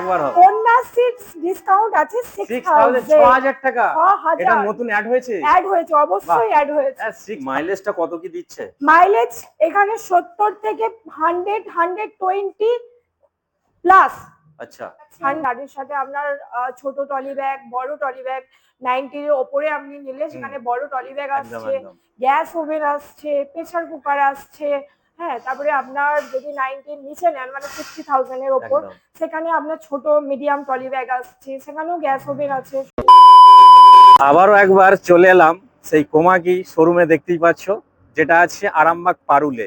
একবার হবে। কন্যা ডিসকাউন্ট আছে সিক্স 6000 থাউজেন্ড ছ হাজার টাকা। এটা নতুন অ্যাড হয়েছে? অ্যাড হয়েছে অবশ্যই অ্যাড হয়েছে। সিক্স মাইলেজটা কত কি দিচ্ছে? মাইলেজ এখানে 70 থেকে 100 120 প্লাস আচ্ছা। গাড়ির সাথে আপনার ছোট টলি ব্যাগ বড় টলি ব্যাগ নাইনটির ওপরে আপনি নিলে সেখানে বড় টলি ব্যাগ আসছে। গ্যাস ওভেন আসছে প্রেসার কুকার আসছে। হ্যাঁ তারপরে আপনার যদি নাইনটির নিচে নেন মানে সিক্সটি থাউজেন্ডের ওপর সেখানে আপনার ছোট মিডিয়াম টলি ব্যাগ আসছে সেখানেও গ্যাস ওভেন আছে। আবারও একবার চলে এলাম সেই কোমাকি শোরুমে দেখতেই পাচ্ছ যেটা আছে আরামবাগ পারুলে।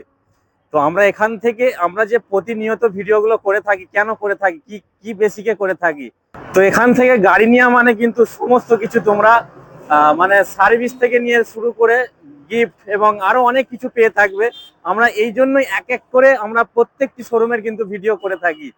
তো আমরা এখান থেকে আমরা যে প্রতিনিয়ত ভিডিওগুলো করে থাকি কেন করে থাকি কি কি বেসিকে করে থাকি তো এখান থেকে গাড়ি নেওয়া মানে কিন্তু সমস্ত কিছু তোমরা মানে সার্ভিস থেকে নিয়ে শুরু করে গিফট এবং আরও অনেক কিছু পেয়ে থাকবে। আমরা এই জন্যই এক এক করে আমরা প্রত্যেকটি শোরুমের কিন্তু ভিডিও করে থাকি।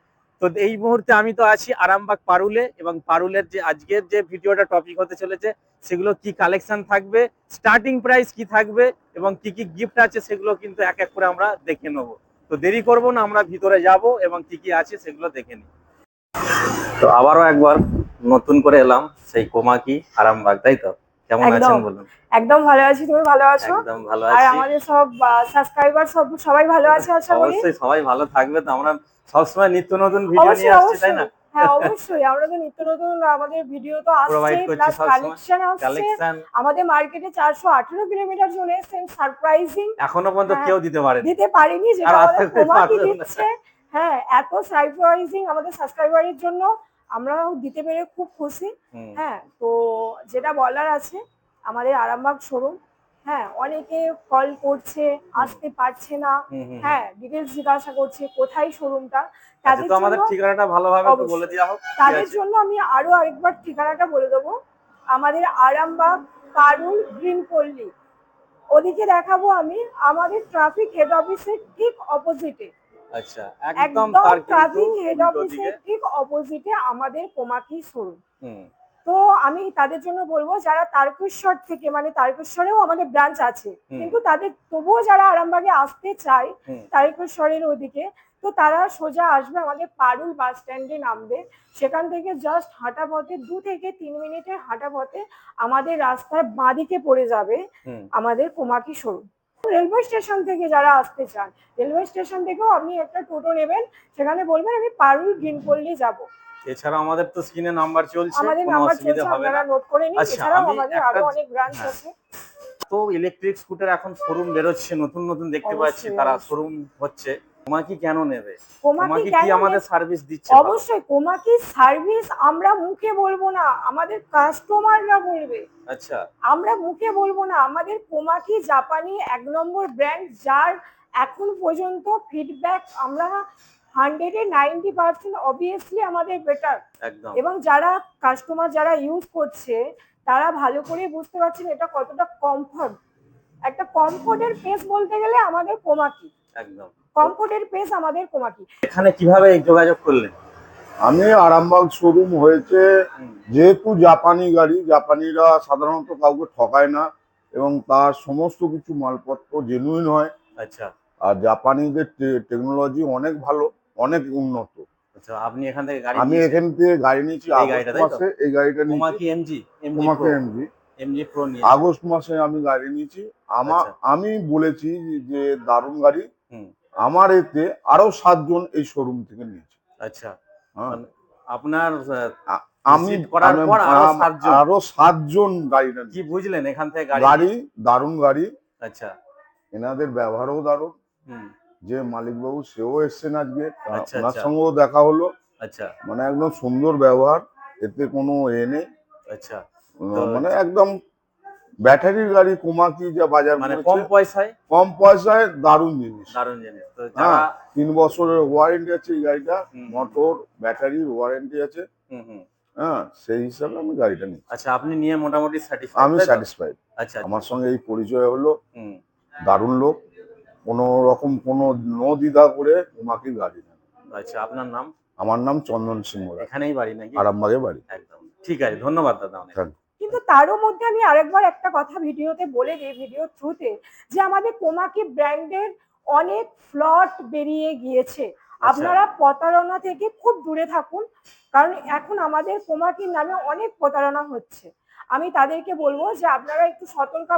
তো এই মুহূর্তে আমি তো আছি আরামবাগ পারুলে এবং পারুলের যে আজকের যে ভিডিওটা টপিক হতে চলেছে, সেগুলো কি কালেকশন থাকবে স্টার্টিং প্রাইস কি থাকবে এবং কি কি গিফট আছে সেগুলো কিন্তু এক এক করে আমরা দেখে নেব। তো দেরি করব না, আমরা ভিতরে যাব এবং কি কি আছে সেগুলো দেখে নিই। তো আবারও একবার নতুন করে এলাম সেই কোমাকি আরামবাগ, তাই তো? কেমন একদম। আছেন বলুন? একদম ভালো আছি তুমি ভালো আছো? একদম ভালো আর আমাদের সব সাবস্ক্রাইবার সব সবাই ভালো আছে আশা করি? অবশ্যই সবাই ভালো থাকবে তো আমরা সবসময় নিত্য নতুন ভিডিও নিয়ে আসছি তাই না? হ্যাঁ অবশ্যই। আমরা তো নিত্য নতুন আমাদের ভিডিও তো আসছে প্লাস কালেকশন আসছে। আমাদের মার্কেটে চারশো আঠেরো কিলোমিটার চলে এসেছেন সারপ্রাইজিং এখনও পর্যন্ত হ্যাঁ। কেউ দিতে পারেনি। দিতে পারিনি যেটা আমাদের না। দিচ্ছে। হ্যাঁ এত সারপ্রাইজিং আমাদের সাবস্ক্রাইবারের জন্য। আমরাও দিতে পেরে খুব খুশি। হ্যাঁ তো যেটা বলার আছে আমাদের আরামবাগ শোরুম হ্যাঁ অনেকে কল করছে আসতে পারছে না। হ্যাঁ ডিটেলস জিজ্ঞাসা করছে কোথায় শোরুমটা? আচ্ছা তাদের তো আমাদের জন্য ঠিকানাটা ভালোভাবে একটু বলে দেওয়া হোক তাদের জন্য আমি আরও আরেকবার ঠিকানাটা বলে দেবো। আমাদের আরামবাগ পারুল গ্রিন পল্লী। ওদিকে দেখাবো আমি আমাদের ট্রাফিক হেড অফিসের ঠিক অপোজিটে আচ্ছা একদম কিন্তু হেড অফিসের ঠিক অপোজিটে আমাদের কোমাকি শোরুম। তো আমি তাদের জন্য বলব যারা তারকেশ্বর থেকে মানে তারকেশ্বরেও আমাদের ব্রাঞ্চ আছে কিন্তু তাদের তবুও যারা আরামবাগে আসতে চায় তারকেশ্বরের ওদিকে তো তারা সোজা আসবে আমাদের পারুল বাস স্ট্যান্ডে নামবে। সেখান থেকে জাস্ট হাঁটা পথে দু থেকে তিন মিনিটের হাঁটা পথে আমাদের রাস্তার বাঁদিকে পড়ে যাবে আমাদের কোমাকি শোরুম। রেলওয়ে স্টেশন থেকে যারা আসতে চান রেলওয়ে স্টেশন থেকেও আপনি একটা টোটো নেবেন সেখানে বলবেন আমি পারুল গ্রিনপল্লি যাব। এছাড়া আমাদের তো স্ক্রিনে নাম্বার চলছে আমাদের নাম্বার চলছে হবে আপনারা নোট করে নিন এছাড়া এছাড়াও আমাদের আরও অনেক ব্রাঞ্চ হ্যাঁ। আছে। তো ইলেকট্রিক স্কুটার এখন শোরুম বেরোচ্ছে নতুন নতুন দেখতে পাচ্ছি তারা শোরুম হচ্ছে। তোমার কি কেন নেবে? কোমাকি কি আমাদের সার্ভিস দিচ্ছে অবশ্যই কোমাকি সার্ভিস আমরা মুখে বলব না আমাদের কাস্টমাররা বলবে। আচ্ছা। আমরা মুখে বলব না আমাদের কোমাকি জাপানি এক নম্বর ব্র্যান্ড যার এখন পর্যন্ত ফিডব্যাক আমরা হান্ড্রেডে নাইনটি পার্সেন্ট অবভিয়াসলি আমাদের বেটার এবং যারা কাস্টমার যারা ইউজ করছে তারা ভালো করে বুঝতে পারছেন এটা কতটা কমফর্ট একটা কমফোর্টের পেস বলতে গেলে আমাদের কোমাকি একদম। কমফোর্টের পেস আমাদের কোমাকি। এখানে কীভাবে যোগাযোগ করলেন? আমি আরামবাগ শোরুম হয়েছে। যেহেতু জাপানি গাড়ি জাপানিরা সাধারণত কাউকে ঠকায় না এবং তার সমস্ত কিছু মালপত্র জেনুইন হয়। আচ্ছা। আর জাপানিদের টেকনোলজি অনেক ভালো অনেক উন্নত। আচ্ছা আপনি এখান থেকে গাড়ি আমি এখান থেকে গাড়ি নিয়েছি এই আগস্ট গাড়িটা, তাই তো? মাসে এই গাড়িটা নিয়েছি। MG MG MG MG pro নিয়ে আগস্ট মাসে আমি গাড়ি নিয়েছি। আমার আচ্ছা। আমি বলেছি যে দারুণ গাড়ি। আমার এতে আরও সাতজন এই শোরুম থেকে নিয়েছে। আচ্ছা। হ্যাঁ। মানে আপনার আমি Visit করার পর আরও সাতজন? গাড়ি কি বুঝলেন? এখান থেকে গাড়ি দারুণ গাড়ি। আচ্ছা। এনাদের ব্যবহারও দারুণ। হুম। যে মালিকবাবু সেও এসছেন আজকে। আচ্ছা, ওনার আচ্ছা। সঙ্গেও দেখা হলো। আচ্ছা। মানে একদম সুন্দর ব্যবহার। এতে কোনো এ নেই। আচ্ছা। মানে একদম ব্যাটারির গাড়ি কোমাকি যা বাজার মানে কম পয়সায়? কম পয়সায় দারুণ জিনিস। দারুণ জিনিস। হ্যাঁ তিন বছরের ওয়ারেন্টি আছে এই গাড়িটা মোটর ব্যাটারির ওয়ারেন্টি আছে। হুম হুম। হ্যাঁ সেই হিসাবে আমি গাড়িটা নিই আচ্ছা আপনি নিয়ে মোটামুটি স্যাটিসফাইড আমি স্যাটিসফাইড আচ্ছা। আমার সঙ্গে এই পরিচয় হলো। হুম। দারুণ লোক। কোনো রকম কোনো নো দ্বিধা করে কোমাকি গাড়ি নেন। আচ্ছা আপনার নাম? আমার নাম চন্দন সিংহ এখানেই বাড়ি নাকি? আরামবাগে বাড়ি। একদম। ঠিক আছে ধন্যবাদ দাদা অনেক। কিন্তু তারও মধ্যে আমি আরেকবার একটা কথা ভিডিওতে বলে দিই ভিডিও থ্রুতে যে আমাদের কোমাকি ব্র্যান্ডের অনেক ফ্লট বেরিয়ে গিয়েছে। আপনারা প্রতারণা থেকে খুব দূরে থাকুন কারণ এখন আমাদের কোমাকির নামে অনেক প্রতারণা হচ্ছে। আমি তাদেরকে বলব যে আপনারা একটু সতর্ক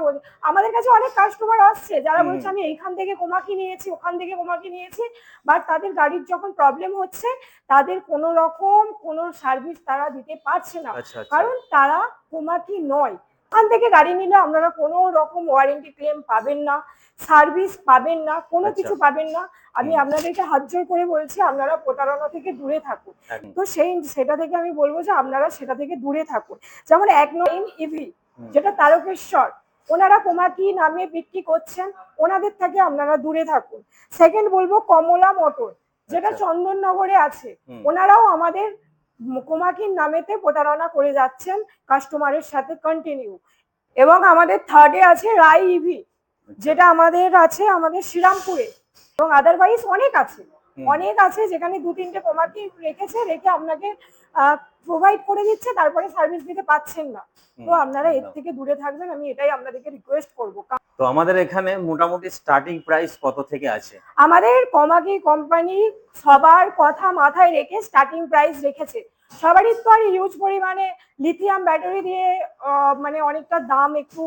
আমাদের কাছে অনেক কাস্টমার আসছে যারা। বলছে আমি এইখান থেকে কোমাকি নিয়েছি ওখান থেকে কোমাকি নিয়েছি। বাট তাদের গাড়ির যখন প্রবলেম হচ্ছে তাদের কোনো রকম কোনো সার্ভিস তারা দিতে পারছে না। আচ্ছা আচ্ছা। কারণ তারা কোমাকি নয়। ওখান থেকে গাড়ি নিলে আপনারা কোনো রকম ওয়ারেন্টি ক্লেম পাবেন না সার্ভিস পাবেন না কোনো আচ্ছা। কিছু পাবেন না। আমি আপনাদেরকে হাত জোর করে বলছি আপনারা প্রতারণা থেকে দূরে থাকুন। তো সেই সেটা থেকে আমি বলব যে আপনারা সেটা থেকে দূরে থাকুন। যেমন এক নাইন ইভি যেটা তারকেশ্বর ওনারা কোমাকি নামে বিক্রি করছেন ওনাদের থেকে আপনারা দূরে থাকুন। সেকেন্ড বলব কমলা মোটর যেটা আচ্ছা। চন্দননগরে আছে ওনারাও আমাদের কোমাকির নামেতে প্রতারণা করে যাচ্ছেন কাস্টমারের সাথে কন্টিনিউ এবং আমাদের থার্ডে আছে রাই ইভি আচ্ছা। যেটা আমাদের আছে আমাদের শ্রীরামপুরে। এবং আদারওয়াইজ অনেক আছে। অনেক আছে যেখানে দু তিনটে কোমাকি রেখেছে রেখে আপনাকে প্রোভাইড করে দিচ্ছে তারপরে সার্ভিস দিতে পাচ্ছেন না। তো আপনারা এর থেকে দূরে থাকবেন আমি এটাই আপনাদেরকে রিকোয়েস্ট করব। তো আমাদের এখানে মোটামুটি স্টার্টিং প্রাইস কত থেকে আছে? আমাদের কমাকি কোম্পানি সবার কথা মাথায় রেখে স্টার্টিং প্রাইস রেখেছে। সবারই তো আর ইউজ পরিমাণে লিথিয়াম ব্যাটারি দিয়ে মানে অনেকটা দাম একটু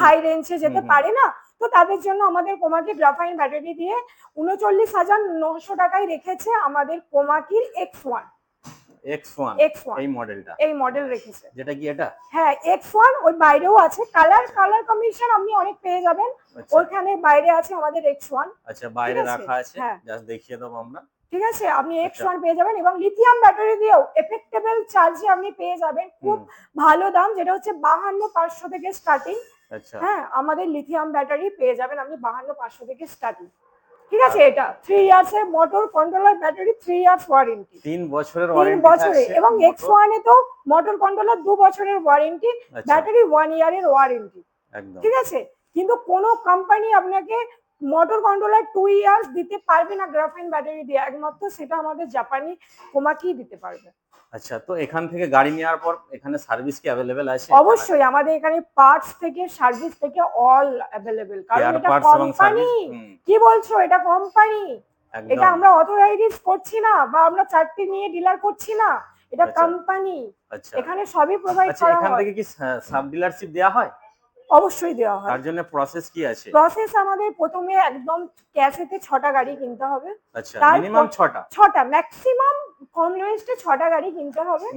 হাই রেঞ্জে যেতে। পারে না? তো তাদের জন্য আমাদের কোমাকি গ্রাফাইন ব্যাটারি দিয়ে উনচল্লিশ হাজার নশো টাকায় রেখেছে আমাদের কোমাকির X one X one X one এই মডেলটা এই মডেল রেখেছে। যেটা কি এটা? হ্যাঁ ওই বাইরেও আছে। কালার কালার কম্বিনেশন আপনি অনেক পেয়ে যাবেন। আচ্ছা। বাইরে আছে আমাদের আচ্ছা বাইরে ঠিক আছে, রাখা আছে। হ্যাঁ। জাস্ট দেখিয়ে দেবো আমরা। ঠিক আছে? আপনি এক্স আচ্ছা। ওয়ান পেয়ে যাবেন এবং লিথিয়াম ব্যাটারি দিয়েও এফেক্টেবল চার্জে আপনি পেয়ে যাবেন। খুব ভালো দাম যেটা হচ্ছে বাহান্ন পাঁচশো থেকে স্টার্টিং আচ্ছা। হ্যাঁ আমাদের লিথিয়াম ব্যাটারি পেয়ে যাবেন আপনি বাহান্ন পাঁচশো থেকে স্টার্টিং ঠিক আছে এটা থ্রি ইয়ার্স এর motor controller battery three years warranty তিন বছরের তিন বছরে এবং এক্স ওয়ানে তো মোটর কন্ট্রোলার দু বছরের ওয়ারেন্টি ব্যাটারি ওয়ান ইয়ারের ওয়ারেন্টি ঠিক আছে কিন্তু কোনো কোম্পানি আপনাকে মোটর কন্ট্রোলার টু ইয়ার্স দিতে পারবে না গ্রাফাইন ব্যাটারি দিয়ে একমাত্র সেটা আমাদের জাপানি কোমাকি দিতে পারবে। আচ্ছা তো এখান থেকে গাড়ি নেওয়ার পর এখানে সার্ভিস কি অ্যাভেলেবেল আছে? অবশ্যই আমাদের এখানে পার্টস থেকে সার্ভিস থেকে অল অ্যাভেলেবেল কারণ এটা কোম্পানি কি বলছো? এটা কোম্পানি এটা আমরা অথরাইজ করছি না বা আমরা চারটি নিয়ে ডিলার করছি না এটা আচ্ছা। কোম্পানি আচ্ছা। এখানে সবই প্রোভাইড আচ্ছা করা এখান থেকে কি সাব ডিলারশিপ দেওয়া হয়? অবশ্যই দেওয়া হয়। তার জন্য প্রসেস কি আছে? প্রসেস আমাদের প্রথমে একদম ক্যাশেতে ছটা গাড়ি কিনতে হবে। আচ্ছা মিনিমাম ছটা? ছটা ম্যাক্সিমাম কম লোয়েস্টে ছটা গাড়ি কিনতে হবে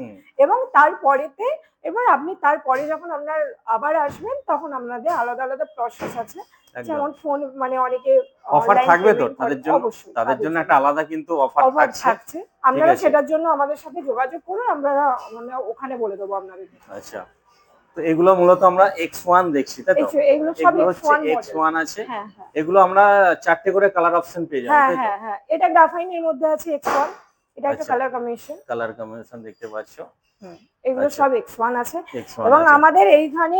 এবং তারপরেতে এবার আপনি তারপরে যখন আপনার আবার আসবেন তখন আপনাদের আলাদা আলাদা প্রসেস আছে। যেমন ফোন মানে অনেকে অফার থাকবে তো? তাদের জন্য? তাদের জন্য একটা আলাদা কিন্তু অফার অফার থাকছে। আপনারা সেটার জন্য আমাদের সাথে যোগাযোগ করুন আমরা আমরা ওখানে বলে দেবো আপনাদের। আচ্ছা। তো এগুলো মূলত আমরা এক্স ওয়ান দেখছি তাই তো? এগুলো হচ্ছে এক্স ওয়ান আছে। হ্যাঁ হ্যাঁ। এগুলো আমরা চারটে করে কালার অপশন পেয়ে যাব হ্যাঁ হ্যাঁ হ্যাঁ। এটা গ্রাফাইনের মধ্যে আছে এক্স ওয়ান এটা একটা। কালার কম্বিনেশন কালার কম্বিনেশন দেখতে পাচ্ছ? এগুলো আচ্ছা। সব এক্স ওয়ান আছে। এবং আমাদের এইখানে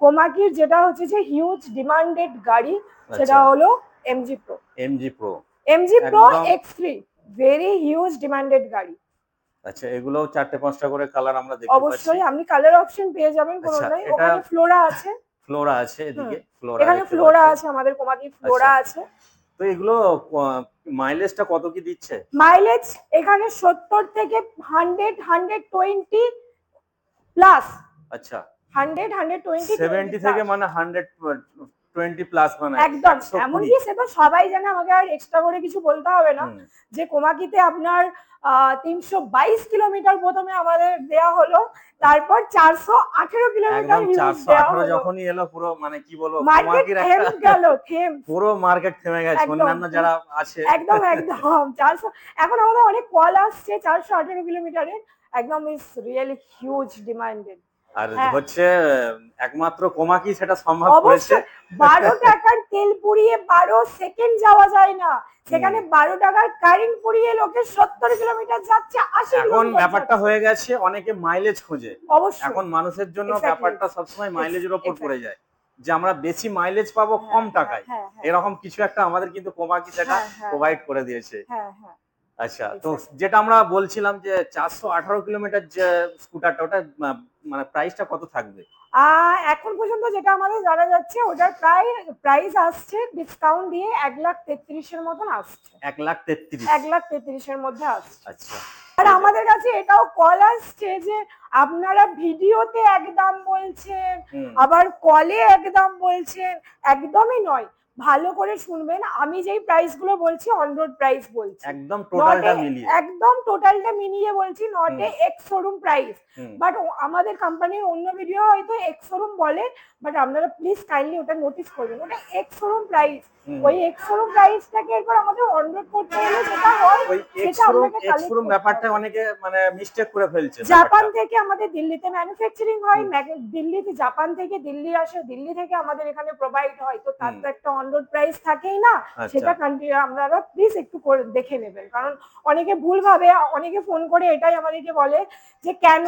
কোমাকির যেটা হচ্ছে যে হিউজ ডিমান্ডেড গাড়ি আচ্ছা। সেটা হলো MG pro MG pro MG pro. X three very huge demanded গাড়ি। আচ্ছা এগুলো চারটে পাঁচটা করে কালার আমরা দেখতে পাচ্ছি। অবশ্যই আপনি কালার অপশন পেয়ে যাবেন আচ্ছা, কোনোটাই। ওখানে ফ্লোরা আছে। ফ্লোরা আছে এদিকে ফ্লোরা এখানে ফ্লোরা আছে আমাদের কোমাকির ফ্লোরা আছে। তো এগুলো মাইলেজটা কত কি দিচ্ছে? মাইলেজ এখানে সত্তর থেকে হান্ড্রেড হান্ড্রেড টোয়েন্টি প্লাস আচ্ছা। হান্ড্রেড হান্ড্রেড টোয়েন্টি সেভেন্টি থেকে মানে হান্ড্রেড টোয়েন্টি প্লাস মানে একদম 120 এমনকি সে তো সবাই জানে আমাকে আর এক্সট্রা করে কিছু বলতে হবে না। যে কোমাকিতে আপনার তিনশো বাইশ কিলোমিটার প্রথমে আমাদের দেয়া হলো তারপর চারশো আঠেরো কিলোমিটার চারশো যখনই এলো পুরো মানে কি বলব মার্কেট গেল থেম। পুরো মার্কেট থেমে গেছে। অন্যান্য যারা আছে। একদম একদম চারশো এখন আমাদের অনেক কল আসছে চারশো আঠেরো কিলোমিটারের। একদম ইস রিয়েলি হিউজ ডিমান্ডেড আর হ্যাঁ। হচ্ছে একমাত্র কোমাকি সেটা সম্ভব অবশ্যই বারো টাকার তেল পুড়িয়ে বারো সেকেন্ড যাওয়া যায় না। সেখানে বারো টাকার কারেন্ট পুড়িয়ে লোকে সত্তর কিলোমিটার যাচ্ছে আশি এখন ব্যাপারটা হয়ে গেছে অনেকে মাইলেজ খোঁজে। অবশ্যই এখন মানুষের জন্য ব্যাপারটা সবসময় মাইলেজের ওপর পড়ে যায়। যে আমরা বেশি মাইলেজ পাবো হ্যাঁ, কম হ্যাঁ, টাকায়। এরকম কিছু একটা আমাদের কিন্তু কোমাকি সেটা প্রোভাইড করে দিয়েছে। হ্যাঁ হ্যাঁ। আচ্ছা তো যেটা আমরা বলছিলাম যে চারশো আঠারো কিলোমিটার যে স্কুটারটা ওটা মানে প্রাইসটা কত থাকবে? এখন পর্যন্ত যেটা আমাদের জানা যাচ্ছে ওটার প্রায় প্রাইস আসছে ডিসকাউন্ট দিয়ে এক লাখ তেত্রিশের মতন আসছে। এক লাখ তেত্রিশ। এক লাখ তেত্রিশের মধ্যে আসছে। আচ্ছা। আর আমাদের কাছে এটাও কল আসছে যে আপনারা ভিডিওতে এক দাম বলছেন আবার কলে এক দাম বলছেন একদমই নয়। ভালো করে শুনবেন। আমি যেই প্রাইসগুলো বলছি অন রোড প্রাইস বলছি। একদম টোটালটা মিলিয়ে। একদম টোটালটা মিলিয়ে বলছি not a ex showroom price but আমাদের কোম্পানির অন্য ভিডিও হয়তো এক্স শোরুম বলে বাট আপনারা প্লিজ কাইন্ডলি ওটা নোটিস করবেন। ওটা এক্স শোরুম প্রাইস। ওই এক্স শোরুম প্রাইসটাকে এরপর আমাদের অন রোড করতে গেলে যেটা হয় ওই সেটা এক্সরুম এক্সরুম ব্যাপারটা অনেকে মানে মিস্টেক করে ফেলছে জাপান থেকে আমাদের দিল্লিতে ম্যানুফ্যাকচারিং হয় দিল্লিতে জাপান থেকে দিল্লি আসে দিল্লি থেকে আমাদের এখানে প্রোভাইড হয়। তো তার তো একটা অন রোড প্রাইস থাকেই না আচ্ছা। সেটা কান্ট্রি আপনারা প্লিজ একটু করে দেখে নেবেন। কারণ অনেকে ভুল ভাবে অনেকে ফোন করে এটাই আমাদেরকে বলে যে কেন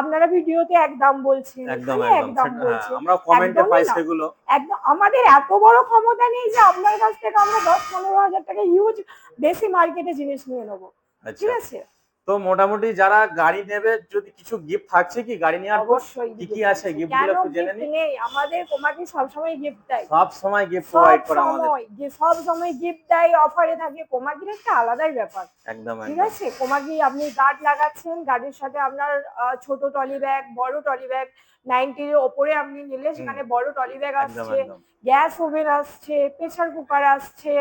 আপনারা ভিডিওতে এক দাম বলছেন একদম এক একদম। হ্যাঁ, আমরা কমেন্টে পাই সেগুলো। একদম আমাদের এত বড় ক্ষমতা নেই যে আপনার কাছ থেকে আমরা দশ পনেরো হাজার টাকা ইউজ বেশি মার্কেটে জিনিস নিয়ে নেব। ঠিক আচ্ছা। আছে? তো মোটামুটি যারা গাড়ি নেবে যদি কিছু গিফট থাকছে কি গাড়ি নেওয়ার পর? অবশ্যই কি কি আছে? কেনগুলো একটু জেনে নিই? নেই? আমাদের তোমাকে সবসময় গিফট দেয়। সব সময় গিফট সব প্রোভাইড করে আমাদের। যে সব সময় গিফট দেয় অফারে থাকে। কোমাকির একটা আলাদাই ব্যাপার। একদম ঠিক আছে? কোমাকি আপনি গার্ড লাগাচ্ছেন গাড়ির সাথে আপনার ছোট টলি ব্যাগ বড় টলি ব্যাগ নাইনটির ওপরে আপনি নিলে সেখানে বড় টলি ব্যাগ আসছে গ্যাস ওভেন আসছে প্রেসার কুকার আসছে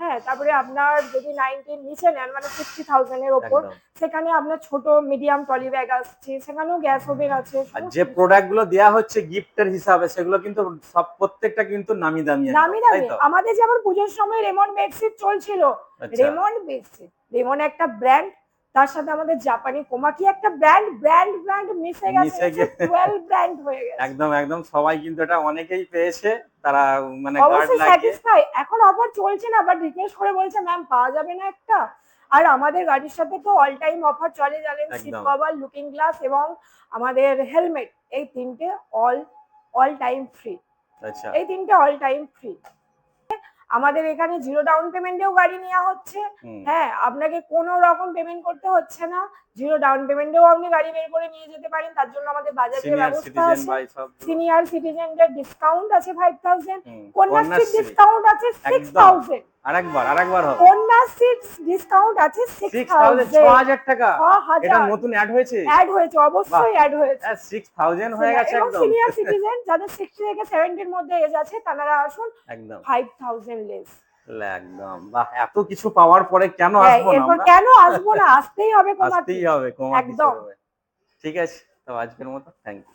হ্যাঁ তারপরে আপনার যদি নাইনটির নিচে নেন মানে সিক্সটি থাউজেন্ড এর ওপর সেখানে আপনার ছোট মিডিয়াম টলি ব্যাগ আসছে সেখানেও গ্যাস ওভেন আছে আর যে প্রোডাক্টগুলো দেওয়া হচ্ছে গিফটের হিসাবে সেগুলো কিন্তু সব প্রত্যেকটা কিন্তু নামি দামি নামি দামি। আমাদের যেমন পুজোর সময় রেমন বেডশিট চলছিল। রেমন বেডশিট রেমন একটা ব্র্যান্ড তার সাথে আমাদের জাপানি কোমাকি একটা ব্র্যান্ড ব্র্যান্ড ব্র্যান্ড মিশে গেছে টুয়েলভ ব্র্যান্ড হয়ে গেছে। একদম একদম সবাই কিন্তু এটা অনেকেই পেয়েছে তারা মানে গার্ড অবশ্যই স্যাটিসফাই এখন অফার চলছে না বাট রিকোয়েস্ট করে বলছে ম্যাম পাওয়া যাবে না একটা? আর আমাদের গাড়ির সাথে তো অল টাইম অফার চলে জানেন সিট কভার লুকিং গ্লাস এবং আমাদের হেলমেট এই তিনটে অল অল টাইম ফ্রি আচ্ছা। এই তিনটে অল টাইম ফ্রি আমাদের এখানে জিরো ডাউন পেমেন্টেও গাড়ি নেওয়া হচ্ছে। হ্যাঁ আপনাকে কোনো রকম পেমেন্ট করতে হচ্ছে না। জিরো ডাউন পেমেন্টেও আপনি গাড়ি বের করে নিয়ে যেতে পারেন তার জন্য আমাদের বাজারের সিনিয়র ব্যবস্থা সিটিজেন আছে। সিনিয়র সিটিজেনদের ডিসকাউন্ট আছে ফাইভ থাউজেন্ড কন্যাশ্রীর ডিসকাউন্ট আছে সিক্স। থাউজেন্ড আরেকবার আরেকবার হবে। কন্যাশ্রীর ডিসকাউন্ট আছে সিক্স সিক্স থাউজেন্ড ছ থাউজেন্ড হাজার টাকা এটা নতুন অ্যাড হয়েছে? অ্যাড হয়েছে অবশ্যই অ্যাড হয়েছে। সিক্স থাউজেন্ড হয়ে গেছে একদম। সিনিয়র সিটিজেন যাদের সিক্সটি থেকে সেভেন্টির মধ্যে এজ আছে তারা আসুন একদম। ফাইভ থাউজেন্ড লেস একদম। বাহ এত কিছু পাওয়ার পরে কেন হ্যাঁ, আসব না কেন আসব না? আসতেই হবে আসতেই হবে একদম। ঠিক আছে তো আজকের মতো থ্যাংক ইউ